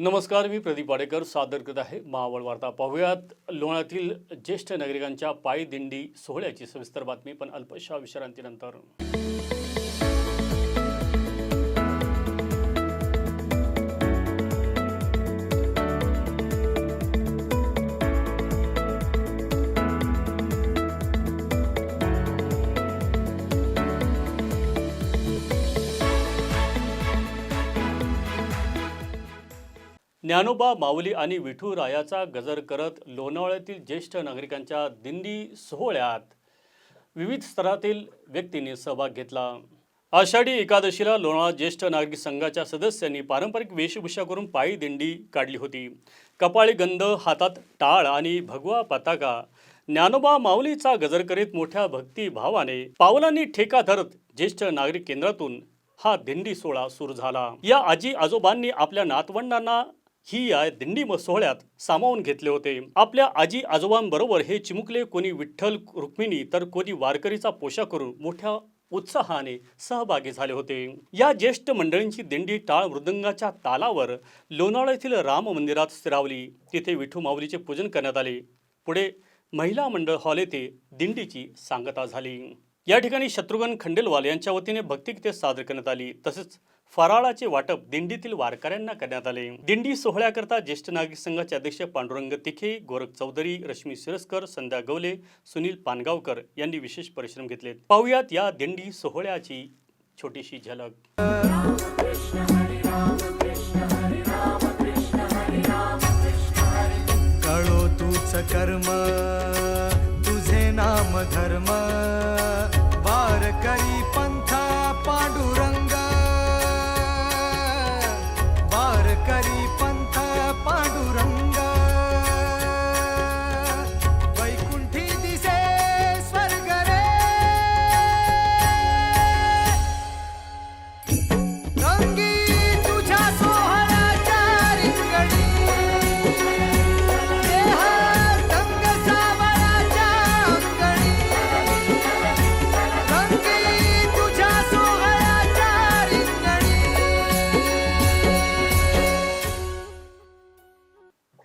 नमस्कार मी प्रदीप वाडेकर सादर करत आहे मावळ वार्ता. पाहूयात लोणातील ज्येष्ठ नागरिकांच्या पायदिंडी सोहळ्याची सविस्तर बातमी पण अल्पशा विश्रांतीनंतर. ज्ञानोबा माऊली आणि विठू रायाचा गजर करत लोणावळ्यातील ज्येष्ठ नागरिकांच्या दिंडी सोहळ्यात विविध स्तरातील व्यक्तींनी सहभाग घेतला. आषाढी एकादशीला लोणावळा ज्येष्ठ नागरिक संघाच्या सदस्यांनी पारंपरिक वेशभूषा करून पायी दिंडी काढली होती. कपाळी गंध हातात टाळ आणि भगवा पताका ज्ञानोबा माऊलीचा गजर करीत मोठ्या भक्तिभावाने पावलांनी ठेका धरत ज्येष्ठ नागरिक केंद्रातून हा दिंडी सोहळा सुरू झाला. या आजी आजोबांनी आपल्या नातवंडांना ही या दिंडी सोहळ्यात सामावून घेतले होते. आपल्या आजी आजोबांबरोबर हे चिमुकले कोणी विठ्ठल रुक्मिणी तर कोणी वारकरीचा पोशाख करून मोठ्या उत्साहाने सहभागी झाले होते. या ज्येष्ठ मंडळींची दिंडी टाळ मृदंगाच्या तालावर लोणावळा येथील राम मंदिरात स्थिरावली. तिथे विठू माऊलीचे पूजन करण्यात आले. पुढे महिला मंडळ हॉल येथे दिंडीची सांगता झाली. या ठिकाणी शत्रुघ्न खंडेलवाल यांच्या वतीने भक्तिगीते सादर करण्यात आली. तसेच फराळाचे वाटप दिंडीतील वारकऱ्यांना करण्यात आले. दिंडी सोहळ्याकरता ज्येष्ठ नागरिक संघाचे अध्यक्ष पांडुरंग तिखे गोरख चौधरी रश्मी सिरस्कर संध्या गवले सुनील पानगावकर यांनी विशेष परिश्रम घेतले. पाहुयात या दिंडी सोहळ्याची छोटीशी झलक. कर्म तुझे नाम धर्म